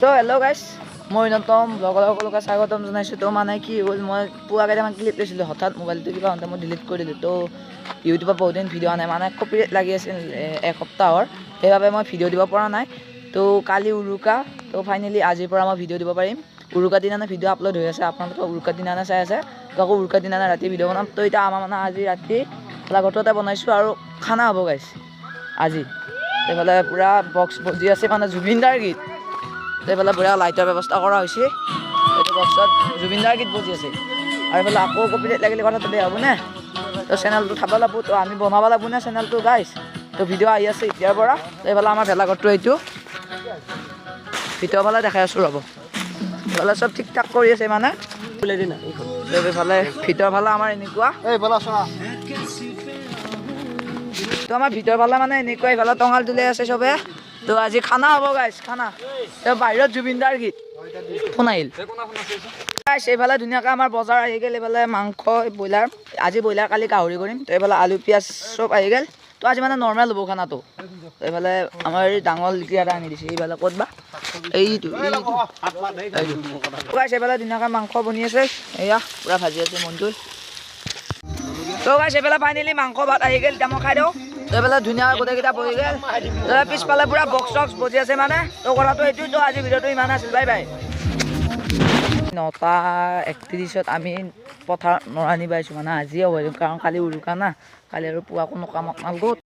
তো হেল্ল' গাইছ মই অন্যতম লগৰ সকলোকে স্বাগতম জনাইছোঁ। তো মানে কি হ'ল, মই পুৱা কেইটামান ক্লিপ লৈছিলোঁ হঠাৎ মোবাইলটো কিবা হওঁতে মই ডিলিট কৰি দিলোঁ। তো ইউটিউবত বহুত দিন ভিডিঅ' নাই। মানে কপিৰাইট লাগি আছিল এসপ্তাহৰ। সেইবাবে মই ভিডিঅ' দিব পৰা নাই। তো কালি উৰুকা। তো ফাইনেলি আজিৰ পৰা মই ভিডিঅ' দিব পাৰিম। উৰুকা দিনানে ভিডিঅ' আপলোড হৈ আছে। আপোনালোকে উৰুকা দিনানে চাই আছে। তো আকৌ উৰুকা দিনানে ৰাতি ভিডিঅ' বনাম। তো এতিয়া আমাৰ মানে আজি ৰাতি ভেলাঘৰটো এটা বনাইছোঁ আৰু খানা হ'ব গাইছ আজি। এইফালে পূৰা বক্স বজি আছে মানে জুবিনদাৰ গীত। এইফালে বঢ়িয়া লাইটৰ ব্যৱস্থা কৰা হৈছে। এইটো বক্সত জুবিনদাৰ গীত বজি আছে। আৰু এইফালে আকৌ কপিৰাইট লাগিলে কথাটো বেয়া হ'বনে তো চেনেলটো চাব লাগিব তো আমি বনাব লাগিব নে চেনেলটো গাইছ তো ভিডিঅ' আহি আছে এতিয়াৰ পৰা। তো এইফালে আমাৰ ভেলাঘৰটো এইটো। ভিতৰৰ ফালে দেখাই আছোঁ ৰ'ব। এইফালে চব ঠিক ঠাক কৰি আছে মানে। এইফালে ভিতৰৰ ফালে আমাৰ এনেকুৱা। তো আমাৰ ভিতৰ ফালে মানে এনেকুৱা এইফালে টঙাল তুলি আছে চবে। তো আজি খানা হ'ব গাইছ খানা। বাহিৰত জুবিনদাৰ গীত। গাইছ এইফালে ধুনীয়াকৈ আমাৰ বজাৰ আহি গ'ল এইফালে মাংস ব্ৰইলাৰ আজি ব্ৰইলাৰ কালি গাহৰি কৰিম। তো এইফালে আলু পিঁয়াজ চব আহি গ'ল। তো আজি মানে নৰ্মেল হ'ব খানাটো। তো এইফালে আমাৰ ডাঙৰ লিটি এটা আনি দিছে এইফালে ক'ত বা? এইটো এইফালে ধুনীয়াকৈ মাংস বনি আছে। এয়া পূৰা ভাজি আছে মনটোৱে তো গাইছ এইফালে ফাইনেলি মাংস ভাত আহি গ'ল এতিয়া মই খাই দিওঁ। এইফালে ধুনীয়া গোটেইকেইটা বহি গ'ল। তো পিছফালে পূৰা বক্স চক্স বজি আছে মানে। তো কথাটো এইটোৱে তো আজি ভিডিঅ'টো ইমান আছিল, বাই বাই। নটা একত্ৰিছত আমি পথাৰ নৰানি পাইছোঁ মানে আজিয়ে হ'ব কাৰণ কালি উৰুকা না। কালি আৰু পুৱা কোনো কামত নালগো